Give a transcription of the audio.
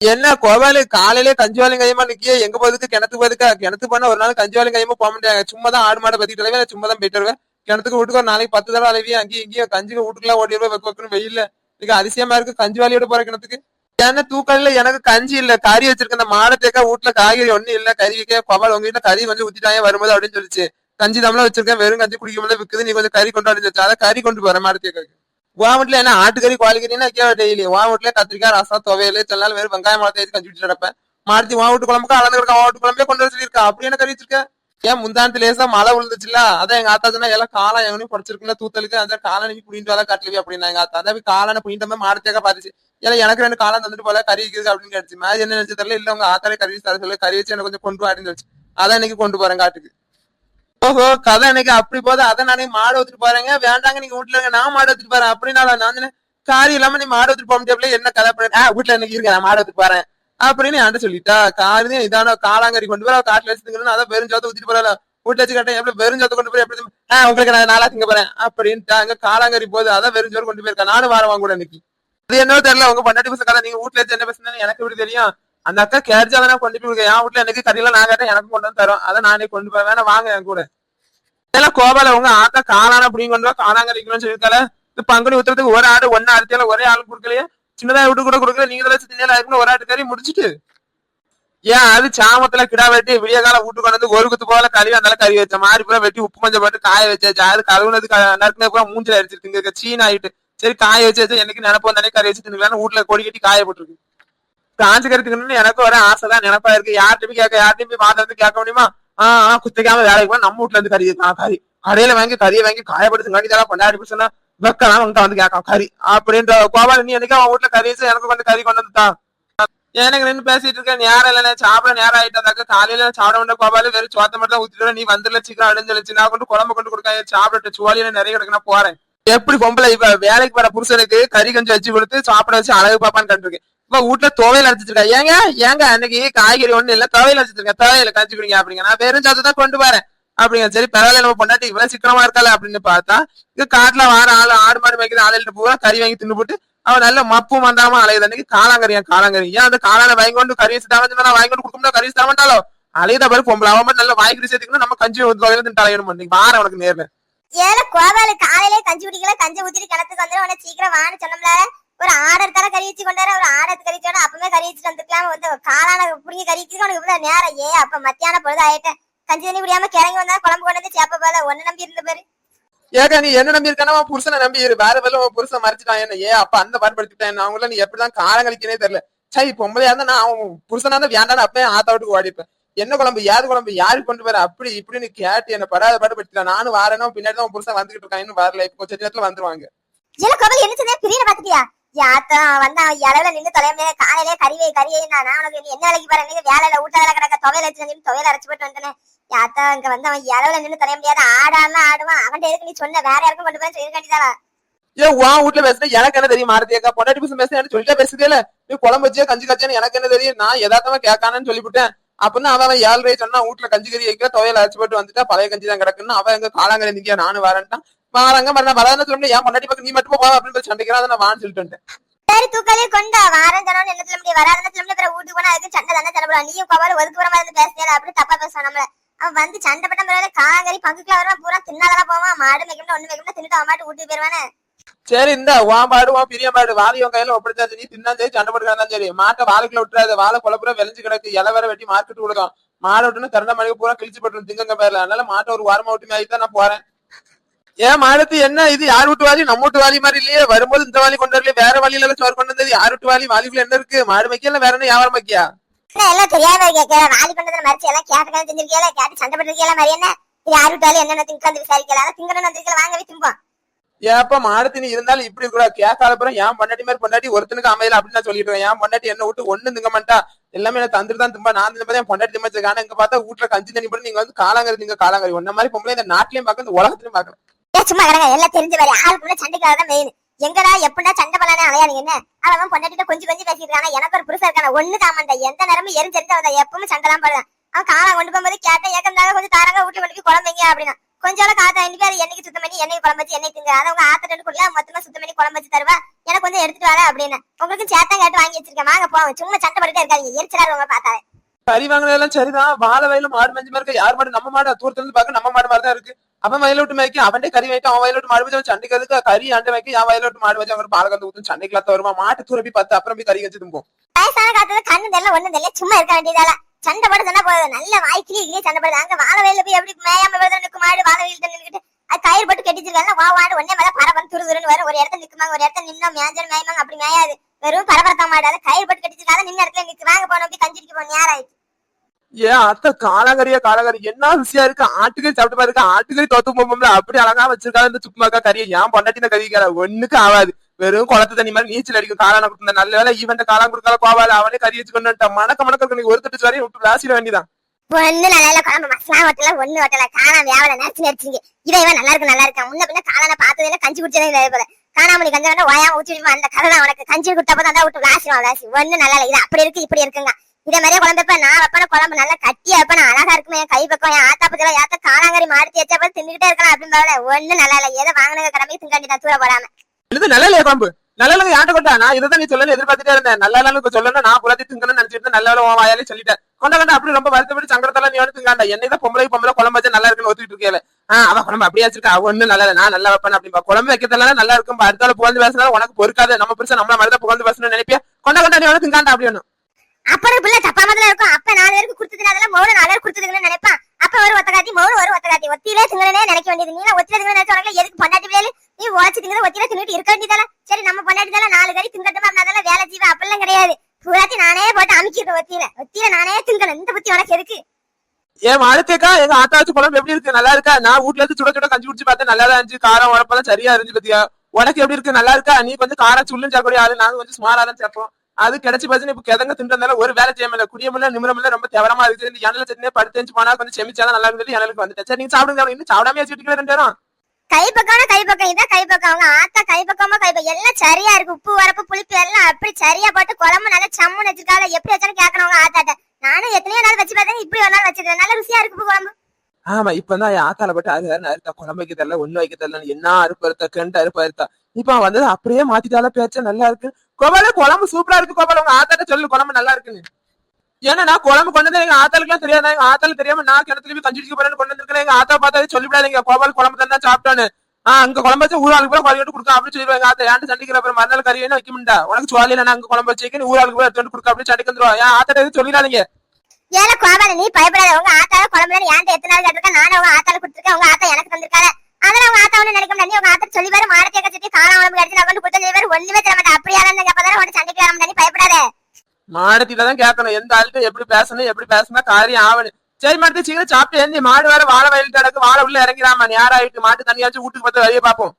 என்ன கோவாலு? காலையிலே கஞ்சுவாலி கையமா நிக்கிய? எங்க போதுக்கு கிணத்துக்கு போதுக்கா கிணத்து போனா ஒரு நாள் கஞ்சி கையமா போக முடியாது. சும்மா தான் ஆடு மாடை பத்திட்டு வருவேன் சும்மா தான் போயிட்டு வருவேன். கிணத்துக்கு வீட்டுக்கு ஒரு நாளைக்கு பத்து தடவை அலைவியே அங்கேயும் இங்கேயும் கஞ்சிக்கு வீட்டுக்குலாம் ஓடி வருவேன். வைக்கணும் வெயில்ல. இது அதிசயமா இருக்கு. கஞ்சுவாலியோட போற கிணத்துக்கு. ஏன்னா தூக்கல்ல? எனக்கு கஞ்சி இல்ல. கறி வச்சிருக்க அந்த மாடை தேக்கா வீட்டுல காய்கறி ஒண்ணும் இல்ல. கறி வைக்க கோவால் உங்க வீட்டுல கறி வந்து ஊத்திட்டாங்க வரும்போது அப்படின்னு சொல்லிச்சு. கஞ்சி தமிழா வச்சிருக்கேன். வெறும் கஞ்சி குடிக்க முடியல. விற்குது நீ கொஞ்சம் கறி கொண்டு அப்படின்னு சொல்லிச்சு. அதை கறி கொண்டு போறேன் மாடு தேக்காக்கு உன் என்ன ஆட்டுக்கறி கோழிக்கறின்னா வைக்க டெய்லி உன் வீட்டுல கத்திரிக்காய் ரசம் துவையல் சில நாள் வெறும் வெங்காயம் மிளகா தேய்ச்சி கஞ்சி வச்சுட்டு நடப்பேன் மாடுத்தி வீட்டு குழம்புக்கு அளந்து கிடக்க உன் வீட்டு குழம்பே கொண்டு வர சொல்லியிருக்கா அப்படி என்ன கறி வச்சிருக்க ஏன் முந்தானத்து லேசா மழை விழுந்துச்சுல அதான் எங்க ஆத்தா சொன்னா எல்லாம் காலம் எவனையும் படிச்சிருக்குல்ல தூத்தலுக்கு அந்த காலனி புடிட்டு வர கட்டலவி அப்படின்னா எங்க ஆத்தா அதான் காலனை புடிட்டு போய் பாத்துச்சு ஏன்னா எனக்கு ரெண்டு காலம் தந்துட்டு போல கறி வைக்கிறது அப்படின்னு கிடைச்சு மேஜ் என்ன நினைச்சு தெரியல இல்ல உங்க ஆத்தாலே கறி தர சொல்லி கறி வச்சு எனக்கு கொஞ்சம் கொண்டு வாடின்னு வச்சு அதான் இன்னைக்கு கொண்டு போறேன் காட்டுக்கு ஓஹோ கதை எனக்கு அப்படி போது அதை நானே மாடு ஊத்துட்டு போறேங்க வேண்டாங்க நீங்க வீட்டுல இருங்க நான் மாடு வச்சுட்டு போறேன். அப்படின்னால நான் சொன்னேன், காரி இல்லாம நீ மாடு ஊத்திட்டு போக முடியாது என்ன கதை பண்ண வீட்டுல எனக்கு இருங்க நான் மாடு ஊத்திட்டு போறேன். அப்படின்னு என்கிட்ட சொல்லிட்டா. காரி இதான காலாங்கறி கொண்டு போய் காட்டுல வச்சுக்கணும் அதான் வெறும் சோத்த ஊத்திட்டு போறல வீட்டுல வச்சு கேட்டேன் எப்படி வெறும் சோத்த கொண்டு போய் எப்படி ஆஹ் உங்களுக்கு நான் நாளா திங்க போறேன் அப்படின்ட்டு. அங்க காலாங்கறி போகுது அதான் வெறும் சோறு கொண்டு போயிருக்கேன் நானும் வாரம் வாங்க கூட இன்னைக்கு. அது என்னவோ தெரியல உங்க பண்டாட்டி பசங்க கதை நீங்க வீட்டுல வச்சு என்ன பேசுனேன்னு எனக்கு எப்படி தெரியும்? அந்த அக்கா கேரிச்சா தானே கொண்டு போய் கொடுக்க. என் வீட்டுல எனக்கு கறியெல்லாம் நான் கேட்டேன் எனக்கு கொண்டு வந்து தரும். அதை நானே கொண்டு போய் வேணா வாங்க என் கூட. இதெல்லாம் கோபால உங்க ஆத்தா காணான அப்படின்னு கொண்டு வா காளாங்கறிக்கணும்னு சொல்லியிருக்கால இந்த பங்குனி உத்தரத்துக்கு ஒரு ஆடு ஒன்னு அறுத்தியால ஒரே ஆள் கொடுக்கலையே. சின்னதா விட்டு கூட கொடுக்கல நீங்க வச்சு சின்ன அதுக்குன்னு ஒரு ஆட்டு கறி முடிச்சிட்டு. ஏன் அது சாமத்துல கிடா வெட்டி விடிய காலம் வீட்டு கொண்டு வந்து ஒரு குத்து போல கழுவி அந்த கறி வச்ச மாதிரி பூரா வெட்டி உப்பு மஞ்சள் போட்டு காய வச்சாச்சு. அது கழுவுனது நறுக்குனது பூரா மூஞ்சில அடிச்சிருக்கு சீன் ஆயிட்டு சரி காய வச்சு வச்சு எனக்கு நினைப்போம் தானே கறி வச்சு தின்னுக்கலாம்னு வீட்டுல கொடி கட்டி காய போட்டுருக்கு. காஞ்சு எனக்கு ஒரு ஆசை தான் நினைப்பா இருக்கு. யார்கிட்ட போய் கேட்க யார்கிட்ட போய் மாத்த வந்து கேட்க முடியுமா? ஆஹ் ஆஹ் குத்திக்காம வேலைக்கு போய் நம்ம வீட்டுல இருந்து கறி தான் கறி. கடையில வாங்கி கறியை வாங்கி காயப்படுத்து வாங்கி தரா கொண்டாடி போச்சுன்னா வெக்கலாம் உன்கிட்ட வந்து கேட்கும் கறி. அப்படின்ற கோபால் நீ எனக்கு அவன் வீட்டுல கறி எனக்கு வந்து கறி கொண்டு வந்துட்டான் எனக்கு நின்று பேசிட்டு இருக்க நேரம் இல்ல சாப்பிட நேரம் ஆயிட்டாக்க காலையில சாப்பிட வேண்டிய கோபாலு. வெறும் சோத்த மட்டும் தான் ஊத்திட்டு நீ வந்துடல சீக்கிரம் அடைஞ்சலிச்சு நான் கொண்டு குழம்பு கொண்டு கொடுக்க சாப்பிட்டு சுவாலியில நிறைய கிடக்கு நான் போறேன். எப்படி பொம்பளை இப்ப வேலைக்கு வர புருஷனுக்கு கறி கொஞ்சம் வச்சு கொடுத்து சாப்பிட வச்சு அழகு பாப்பான்னு கண்டிருக்கேன் இப்ப வீட்டுல துவையல் அரைச்சிருக்கா ஏங்க ஏங்க அன்னைக்கு காய்கறி ஒண்ணு இல்ல. துவையில அரைச்சிருக்கேன் துவையல கஞ்சி குடிங்க அப்படிங்க. நான் வெறும் சாத்து தான் கொண்டு வரேன். அப்படிங்க. சரி பரவாயில்ல நம்ம பொண்டாட்டி இவ்வளவு சிக்கனமா இருக்கால அப்படின்னு பார்த்தா இது காட்டுல வார ஆளு ஆடு மாடு மேய்க்கிற ஆளுகிட்ட பூரா கறி வாங்கி தின்னு போட்டு அவன் நல்ல மப்பு வந்தாம அலையுது. அன்னைக்கு காலாங்கறியா காலாங்கறி ஏன் அந்த காலான வாங்கி கொண்டு கறி வச்சு தரமா வாங்கி கொண்டு கொடுக்க முடியாது? கறி வச்சு தரமாட்டாலோ அலையத பாரு பொம்பளை. அவன் நல்ல வாய்க்கு சேர்த்துக்கணும் நம்ம கஞ்சி துவையில தின்னு தலையணும் வார உனக்கு நேர்ல. ஏல கோபாலு காலையிலே கஞ்சி குடிக்கல கஞ்சி ஊத்திட்டு கிணத்துக்கு வந்துடும் உடனே சீக்கிரம் வான்னு சொன்னோம்ல. ஒரு ஆர்டர் தர கறி வச்சு கொண்டாரு. ஒரு ஆர்டர் கறி வச்சோட அப்பவே கறி வச்சுட்டு வந்துருக்கலாம். வந்து காளான புடிங்க கறி வச்சு உனக்கு இவ்வளவு நேரம் ஏ அப்ப மத்தியான பொழுது ஆயிட்டேன். கஞ்சி தண்ணி குடியாம கிறங்கி வந்தா குழம்பு கொண்டு வந்து சேப்ப போல. ஒன்னு நம்பி இருந்த பாரு. ஏக்கா நீ என்ன நம்பி இருக்கானா உன் புருஷனை நம்பி இரு. வேற வேலை உன் புருஷன் மறைச்சிட்டான். என்ன ஏ அப்ப அந்த பாடுபடுத்திட்டான் என்ன அவங்கள நீ எப்படிதான் காலம் கழிக்கனே தெரியல. சரி பொம்பளையா இருந்தா நான் அவன் புருஷனா இருந்தா வேண்டாம் அப்பயே ஆத்தா வீட்டுக்கு ஓடிப்பேன் என்ன குழம்பு? யாது குழம்பு? யாரு கொண்டு வர அப்படி இப்படின்னு கேட்டு என்ன படாத பாடுபடுத்திட்டான் நானும் வாரனும் பின்னாடி தான் உன் புருஷன் வந்துகிட்டு இருக்கான். இன்னும் வரல. இப்போ கொஞ்ச நேரத்துல வந்துருவாங்க. ஏல கோபால் என்ன சொன்ன? பிரியனை பாத்துட்டியா யாத்தா வந்தா இளவுல நின்று தொலைமே காலையிலே கறி கறியே நான் உனக்கு என்ன வேலைக்கு போறேன் நீ வேலையில ஊட்ட கிடக்க. துவையில வச்சு செஞ்சு துவையில அரைச்சு போட்டு வந்தேன் யாத்தா இங்க வந்து அவன் இளவுல நின்று தொலைய முடியாது. ஆடாம ஆடுவான். அவன் எதுக்கு நீ சொன்ன? வேற யாருக்கும் கொண்டு போய் சொல்லி ஏ உன் வீட்டுல பேசுற எனக்கு என்ன தெரியும் மாரதியக்கா பொண்டாட்டி புருஷன் பேசுறேன் சொல்லிட்டே பேசுதேல நீ குழம்பு வச்சியா கஞ்சி கச்சான்னு எனக்கு என்ன தெரியும்? நான் எதார்த்தமா கேட்கானு சொல்லிவிட்டேன். அப்பதான் அவன் அவன் ஏழரை சொன்னா வீட்டுல கஞ்சி கறி வைக்க துவையில அரைச்சு போட்டு வந்துட்டா பழைய கஞ்சி தான் கிடக்குன்னு அவன் எங்க காலாங்கரை நிக்க நானும் வரேன்ட்டான். வாரங்க மரணம் வராதுன்னு சொல்லி ஏன் பொண்டாட்டி பக்கம் நீ மட்டும் போ அப்படின்னு சொல்லி சண்டைக்கிறான் அதை நான் வான்னு சொல்லிட்டு வந்துட்டேன். சரி தூக்காலே கொண்டா. வாரம் ஜனம் என்ன சொல்ல முடியும்? வராதுன்னு சொல்ல அப்புறம் வீட்டுக்கு போனா அதுக்கு சண்டை தானே தரப்படும் நீயும் கோபால் ஒதுக்குற மாதிரி பேசுறேன் அப்படி தப்பா பேசுவான் நம்மள. அவன் வந்து சண்டை பட்டம் பிறகு காலாங்கறி பங்குக்குள்ள வருவான். பூரா தின்னாதான் போவான். மாடு மேய்க்கணும் ஒண்ணு மேய்க்கணும் தின்னுட்டு அவன் மாட்டு வீட்டுக்கு போயிருவானே. சரி இந்த உன் பாடு உன் பிரிய பாடு உன் கையில ஒப்படைச்சாச்சு. நீ தின்னா சரி சண்டை போட்டுக்கிறதா சரி. மாட்டை வாழைக்குள்ள விட்டுறாது. வாழை குழப்புற விளைஞ்சு கிடக்கு. இலை வேற வெட்டி மார்க்கெட் கொடுக்கும் மாடை விட்டுன்னு கரண்ட மணிக்கு பூரா கிழிச்சு போட்டு திங்கங்க பேர்ல அதனால மாட்டை ஒரு வாரமா விட்டு மேய்க்கு தான் நான் போறேன். ஏன் மாடத்து என்ன இது? யார் வீட்டு வாலி நம்ம வீட்டு வாலி மாதிரி இல்லையே. வரும்போது இந்த வாலி கொண்டு வரல வேற வழியில எல்லாம் சோறு கொண்டு வந்தது. யார் வீட்டு வாலி வாலிக்குள்ள என்ன இருக்கு? மாடு வைக்கல வேற என்ன வியாபாரம் வைக்கியா என்ன எல்லாம் தெரியாம கேட்கிற. வாலி கொண்டதை மறைச்சு எல்லாம் கேட்டு செஞ்சிருக்கீங்களா கேட்டு சண்டை போட்டிருக்கீங்களா மாதிரி என்ன? யாரு விட்டாலும் என்னென்ன திங்காந்து விசாரிக்கலாம் திங்கணும் வந்திருக்கல வாங்கவே திம்போம். ஏப்ப மாடத்து நீ இருந்தாலும் இப்படி கூட கேட்காத அப்புறம் ஏன் பொண்டாட்டி மாதிரி பொண்டாட்டி ஒருத்தனுக்கு அமையல அப்படின்னு நான் சொல்லிட்டு ஏன் பொண்டாட்டி என்ன விட்டு ஒண்ணு திங்க மாட்டா. எல்லாமே என்ன தந்துட்டு தான் திம்பா. நான் திம்ப என் பொண்டாட்டி திம்ப ஆனா இங்க பார்த்தா வீட்டுல கஞ்சி தண்ணி போட்டு நீங்க வந்து காலாங்கறி நீங்க காலாங்கறி ஒன்ன மாதிரி பொம்பளை இந்த நாட்டிலயும் பார்க்க இந்த உலகத்திலயும் பார்க்கல. ஏன் சும்மா கிடங்க. எல்லாம் தெரிஞ்ச மாதிரி. ஆளுக்குள்ள சண்டைக்காக தான் மெயின் எங்கடா எப்படா சண்டை பண்ணானே அலையாதீங்க என்ன? அவன் பொண்டாட்டிட்ட கொஞ்சம் கொஞ்சம் பேசிட்டு இருக்கானா. எனக்கு ஒரு புருஷன் இருக்கான. ஒண்ணு தாமண்டா எந்த நேரமும் எரிஞ்செரிஞ்சு அவன் எப்பவுமே சண்டை தான் போடுறான் அவன் காலை கொண்டு போகும்போது கேட்டேன் ஏக்கந்தாக கொஞ்சம் தாராங்க வீட்டு கொண்டு குழந்தைங்க குழம்பைங்க அப்படின்னா. கொஞ்சம் காத்த வாங்கிட்டு அது என்னைக்கு சுத்தம் பண்ணி என்னைக்கு குழம்பு வச்சு என்னைக்கு திங்க? அதை உங்க ஆத்த குடியா மொத்தமா சுத்தம் பண்ணி குழம்பு வச்சு தருவா. எனக்கு கொஞ்சம் எடுத்துட்டு வர அப்படின்னு. உங்களுக்கு சேத்தம் கேட்டு வாங்கி வச்சிருக்கேன். வாங்க போவோம். சும்மா சண்டை பண்ணிட்டே இருக்காங்க எரிச்சலா உங்க பார்த்தாலே சரி வாங்கினதெல்லாம் சரிதான். வாழ வயலும் மாடு மஞ்சு மாதிரி யார் மாடு? நம்ம மாடு. தூரத்துல இருந்து பாக்க நம்ம மாடு மாதிரி தான் இருக்கு. അവൻ വയലോട്ട് விட்டு അവന്റെ കറി கறி അവൻ அவன் வயல വെച്ചാൽ மாடு வச்சு കറി சண்டைக்கு அதுக்கு ഞാൻ വയലോട്ട് வைக்கும் വെച്ചാൽ അവർ പാലകത്ത് மாடு வச்சு அவங்க பால் கந்து ஊத்தும் சண்டைக்குள்ள வருமா மாட்டு தூரப்பி பார்த்து சும்மா இருக்க வேண்டியதால சண்டை போட சொன்னா போதும் நல்ல வாய்க்கிலே சண்டை போடுது அங்க வாழ வயல்ல போய் எப்படி மேயாம நிற்கும் மாடு வாழை வயல் நின்றுட்டு அது கயிறு போட்டு வா வாடு ஒன்னே மேல பரபரம் துருன்னு வரும் ஒரு இடத்துல நிக்குமாங்க ஒரு இடத்துல நின்னா மேஞ்சல் மேயமாங்க அப்படி மேயாது வெறும் பரபரத்தா மாடு அதை கயிறு போட்டு கட்டிச்சிருக்காங்க நின்ன இடத்துல நிக்கு வாங்க போனோம் போய் கஞ்சிருக்கு போன நேரம் ஏன் அத்தை காலாங்கறியா காலாங்கறி என்ன ருசியா இருக்கு? ஆட்டுக்கறி சாப்பிட்டு பாருங்க. ஆட்டுக்கறி தோத்து போகும்போது அப்படி அழகா வச்சிருக்காங்க இந்த சுக்குமாக்கா கறியை. ஏன் பொண்டாட்டின கறிக்கிற ஒண்ணுக்கு ஆகாது வெறும் குளத்து தண்ணி மாதிரி நீச்சல் அடிக்கும். காலான கொடுத்த நல்ல வேலை ஈவன் காலம் கொடுக்கல கோவால அவனே கறி வச்சு கொண்டு மணக்க மணக்க இருக்கு. ஒரு தட்டு வரையும் விட்டு விளாசிட வேண்டியதான் ஒண்ணு நல்லா இல்ல குழம்பு மசாலா ஓட்டல ஒண்ணு ஓட்டல காணாம வியாபார நினைச்சு நடிச்சிங்க. இவன் இவன் நல்லா இருக்கு நல்லா இருக்கா? முன்ன பின்ன காளான பார்த்தது இல்ல கஞ்சி குடிச்சதே இல்லை போல. காணாமணி கஞ்ச வேண்டாம் ஓயாம ஊற்றி விடுமா? அந்த கதை தான் உனக்கு. கஞ்சி குட்டப்ப தான் விட்டு விளாசிடுவான் விளாசி ஒண்ணு நல்லா இல்ல இது அப்படி இருக்கு இப்படி இருக்குங்க இதே மாதிரியே குழம்பு நான் வைப்பேன் குழம்பு நல்லா கட்டியா வைப்பேன் அழகா இருக்குமே என் கை பக்கம் என் ஆத்தா பக்கம் ஏத்த காலாங்கறி மாடுத்தி வச்சா போய் தின்னுகிட்டே இருக்கலாம் அப்படின்னு ஒண்ணு நல்லா இல்ல. ஏதோ வாங்கின கடமைக்கு திங்காண்டி தான் தூர போடாம இது நல்ல இல்லையா குழம்பு? நல்ல இல்லைங்க யார்ட்ட கொண்டா நான் இதை நீ சொல்லணும் எதிர்பார்த்துட்டே இருந்தேன். நல்லா இல்லைன்னு சொல்லணும் நான் புலத்தி திங்கணும்னு நினைச்சிட்டு நல்ல உன் வாயாலே சொல்லிட்டேன். கொண்ட கண்டா அப்படி ரொம்ப வருத்தப்பட்டு சங்கடத்தெல்லாம் நீ வந்து திங்காண்டா என்ன தான் பொம்பளை பொம்பளை குழம்பு வச்சா நல்லா இருக்குன்னு ஒத்துக்கிட்டு இருக்கேன் ஆஹ் அவன் குழம்பு அப்படியே வச்சிருக்கா. அவன் ஒண்ணு நல்லா நான் நல்லா வைப்பேன் அப்படின்பா குழம்பு வைக்கிறதுல நல்லா இருக்கும் அடுத்தால புகழ்ந்து பேசினா உனக்கு பொறுக்காது. நம்ம பெருசா நம்மள மாதிரி தான் புகழ்ந்து பேசணும்னு நினைப்பியா? கொண்ட கொண்டா நீ வந்து திங்காண்டா அப்படி அப்பனுக்கு பிள்ளை தப்பாமதுல இருக்கும். அப்ப நாலு பேருக்கு கொடுத்ததுனால மௌன நாலு பேர் கொடுத்ததுங்கன்னு நினைப்பான். அப்ப ஒரு ஒத்தகாத்தி மௌன ஒரு ஒத்தகாத்தி ஒத்தியிலே திங்கனே நினைக்க வேண்டியது. நீ ஒத்தியில திங்கன நினைச்ச உனக்கு எதுக்கு பொண்டாட்டி பிள்ளைல நீ உழைச்சு திங்கன ஒத்தியில தின்னுட்டு இருக்க வேண்டியதால? சரி நம்ம பொண்டாட்டி தானே நாலு கறி திங்கட்டமா? அதெல்லாம் வேலை ஜீவா. அப்படிலாம் கிடையாது. பூராத்தி நானே போட்டு அமைக்கிட்டு ஒத்தியில. ஒத்தியில நானே திங்கணும். இந்த புத்தி உனக்கு எதுக்கு? ஏன் அடுத்தக்கா எங்க ஆத்தாச்சு குழம்பு எப்படி இருக்கு? நல்லா இருக்கா? நான் வீட்ல இருந்து சுட சுட கஞ்சி குடிச்சு பார்த்தேன். நல்லா தான் இருந்துச்சு. காரம் உடப்பெல்லாம் சரியா இருந்துச்சு பத்தியா? உனக்கு எப்படி இருக்கு? நல்லா இருக்கா? நீ கொஞ்சம் காரம் சுள்ளுன்னு சாப்பிட ஆளு. நாங்க கொஞ்சம் சுமாரா தான் சேர்ப்போம் அது கிடைச்சி பார்த்து இப்ப கிதங்க தின்றதுனால ஒரு வேலை செய்ய முடியல. குடியமில்ல நிமிரமில்ல ரொம்ப தேவரமா இருக்குது. இந்த எண்ணெயில சட்னியே படுத்து போனா கொஞ்சம் செமிச்சாதான் நல்லா இருந்தது எண்ணெய்க்கு வந்துட்டேன். சரி நீங்க சாப்பிடுங்க. இன்னும் சாப்பிடாம வச்சுட்டு ரெண்டு பேரும். கை பக்கம்னா கை பக்கம் இதான் கை பக்கம் அவங்க ஆத்தா கை பக்கமா கை பக்கம் எல்லாம் சரியா இருக்கு. உப்பு வரப்பு புளிப்பு எல்லாம் அப்படி சரியா போட்டு குழம்பு நல்லா சம்முன்னு வச்சிருக்காங்க. எப்படி வச்சாலும் கேட்கணும் அவங்க ஆத்தாட்ட. நானும் எத்தனையோ நாள் வச்சு பார்த்தேன் இப்படி ஒரு நாள் வச்சிருக்கேன். நல்ல ருசியா இருக்கு உப்பு குழம்பு. ஆமா இப்பதான் என் ஆத்தால பட்டு அது வேற அறுத்தா குழம்பு வைக்க தெரியல ஒண்ணு வைக்க தெரியல என்ன அறுப்பு அறுத்தா கெண்டு அறுப்பு அறுத்தா இப்ப அவன் வந்தது அப்படியே மாத்திட்டால பேச்ச நல்லா இருக்கு. கோபால குழம்பு சூப்பரா இருக்கு கோபால உங்க ஆத்தாட்ட சொல்லு குழம்பு நல்லா இருக்குன்னு. ஏன்னா நான் குழம்பு கொண்டு வந்து எங்க ஆத்தாளுக்குலாம் தெரியாது? எங்க ஆத்தால தெரியாம நான் கிணத்துல போய் கஞ்சி போறேன்னு கொண்டு வந்திருக்கேன். எங்க ஆத்தா பார்த்தாலே சொல்லிவிடாதீங்க கோபால் குழம்பு தான் சாப்பிட்டான்னு. ஆஹ் அங்க குழம்பு வச்சு ஊராளுக்கு கூட குழம்பு கொடுக்க அப்படின்னு சொல்லிடுவாங்க ஆத்தா ஏன் சண்டிக்கிற அப்புறம் மறுநாள் கறி வேணும் வைக்க முடியா உனக்கு சுவாலியில நான் அங்க குழம்பு வச்சுக்கேன் ஊராளுக்கு கூட எடுத்து கொடுக்க அப்படின்னு சண்டைக்கு வந்துருவா. ஏன் ஆத்தாட்ட எதுவும் சொல்லிடாதீங்க. ஏல கோபால நீ பயப்படாத. உங்க ஆத்தால குழம்புல ஏன் எத்தனை நாள் கேட்டிருக்கேன் நானும் உங்க ஆத்தால கொடுத்துருக்கேன். உங்க ஆத்தா எனக்கு தந்திருக்காரு அதெல்லாம் உங்க ஆத்தா ஒண்ணு நினைக்க முடியாது நீ உங்க ஆத்தா சொல்லி வேற மாடத்தை கட்டி சுத்தி காலம் உடம்பு கிடைச்சு நான் கொண்டு கொடுத்த சொல்லி வேற ஒண்ணுமே தர மாட்டேன் அப்படியா இருந்தா அப்பதான் உடனே சண்டைக்கு வர மாட்டேன் நீ பயப்படாத. மாடத்தில தான் கேட்கணும். எந்த ஆளுக்கு எப்படி பேசணும் எப்படி பேசினா காரியம் ஆகணும் சரி மாட்டு சீக்கிரம் சாப்பிட்டு ஏந்தி மாடு வேற வாழை வயல் கிடக்கு. வாழை உள்ள இறங்கிறாமா நேரம் ஆயிட்டு மாட்டு தண்ணியாச்சும் வீட்டுக்கு பார்த்து வழியை பார்ப்போம்.